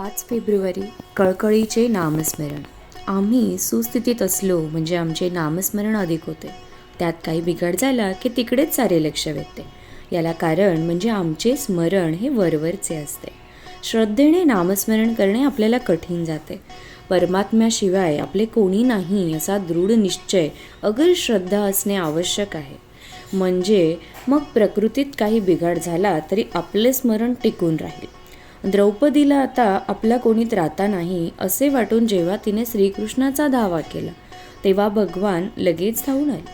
पाच फेब्रुवारी कळकळीचे नामस्मरण. आम्ही सुस्थितीत असलो म्हणजे आमचे नामस्मरण अधिक होते. त्यात काही बिघाड झाला की तिकडेच सारे लक्ष वेधते. याला कारण म्हणजे आमचे स्मरण हे वरवरचे असते. श्रद्धेने नामस्मरण करणे आपल्याला कठीण जाते. परमात्म्याशिवाय आपले कोणी नाही असा दृढ निश्चय अगर श्रद्धा असणे आवश्यक आहे. म्हणजे मग प्रकृतीत काही बिघाड झाला तरी आपले स्मरण टिकून राहील. द्रौपदीला आता आपला कोणी त्राता नाही असे वाटून जेव्हा तिने श्रीकृष्णाचा धावा केला तेव्हा भगवान लगेच धावून आले.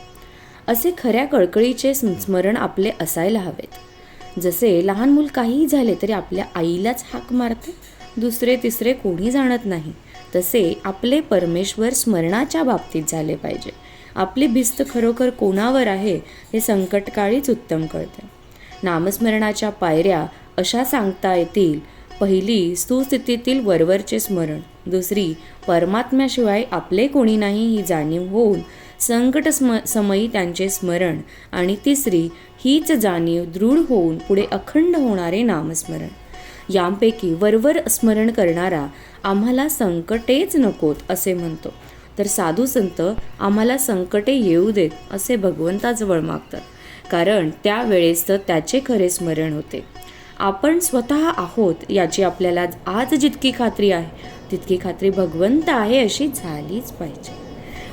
असे खऱ्या कळकळीचे स्मरण आपले असायला हवेत. जसे लहान मूल काहीही झाले तरी आपल्या आईलाच हाक मारते दुसरे तिसरे कोणी जाणत नाही तसे आपले परमेश्वर स्मरणाच्या बाबतीत झाले पाहिजे. आपली भिस्त खरोखर कोणावर आहे हे संकटकाळीच उत्तम कळते. नामस्मरणाच्या पायऱ्या अशा सांगता येतील पहिली सुस्थितीतील वरवरचे स्मरण दुसरी परमात्म्याशिवाय आपले कोणी नाही ही जाणीव होऊन संकट स्म समयी त्यांचे स्मरण आणि तिसरी हीच जाणीव दृढ होऊन पुढे अखंड होणारे नामस्मरण. यांपैकी वरवर स्मरण करणारा आम्हाला संकटेच नकोत असे म्हणतो. तर साधू संत आम्हाला संकटे येऊ देत असे भगवंताजवळ मागतात. कारण त्यावेळेस तर त्याचे खरे स्मरण होते. आपण स्वतः आहोत याची आपल्याला आज जितकी खात्री आहे तितकी खात्री भगवंत आहे अशी झालीच पाहिजे.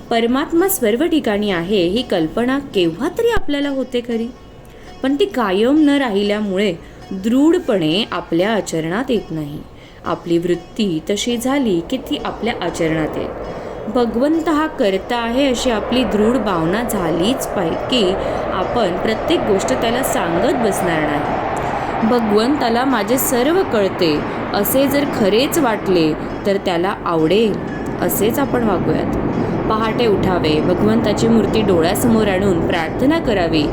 परमात्मा सर्व ठिकाणी आहे ही कल्पना केव्हा तरी आपल्याला होते खरी. पण ती कायम न राहिल्यामुळे दृढपणे आपल्या आचरणात येत नाही. आपली वृत्ती तशी झाली की ती आपल्या आचरणात येईल भगवंत हा करता आहे अशी आपली दृढ भावना झालीच पाहिजे की आपण प्रत्येक गोष्ट त्याला सांगत बसणार नाही. भगवंताला माझे सर्व कळते. असे जर खरेच वाटले तर त्याला आवडेल. असेच आपण वागूयात. पहाटे उठावे भगवंताची मूर्ती डोळ्यासमोर आणून प्रार्थना करावी.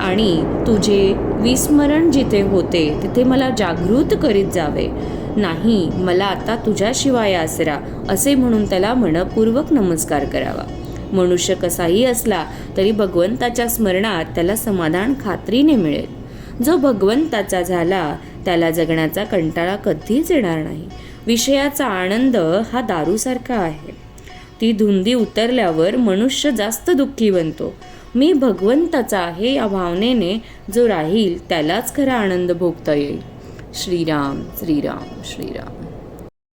आणि तुझे विस्मरण जिथे होते तिथे मला जागृत करीत जावे. नाही मला आता तुझ्याशिवाय आसरा असे म्हणून त्याला मनपूर्वक नमस्कार करावा. मनुष्य कसाही असला तरी भगवंताच्या स्मरणात त्याला समाधान खात्रीने मिळेल. जो भगवंताचा झाला त्याला जगण्याचा कंटाळा कधीच येणार नाही. विषयाचा आनंद हा दारूसारखा आहे. ती धुंदी उतरल्यावर मनुष्य जास्त दुःखी बनतो. मी भगवंताचा आहे या भावनेने जो राहील त्यालाच खरा आनंद भोगता येईल. श्रीराम श्रीराम श्रीराम.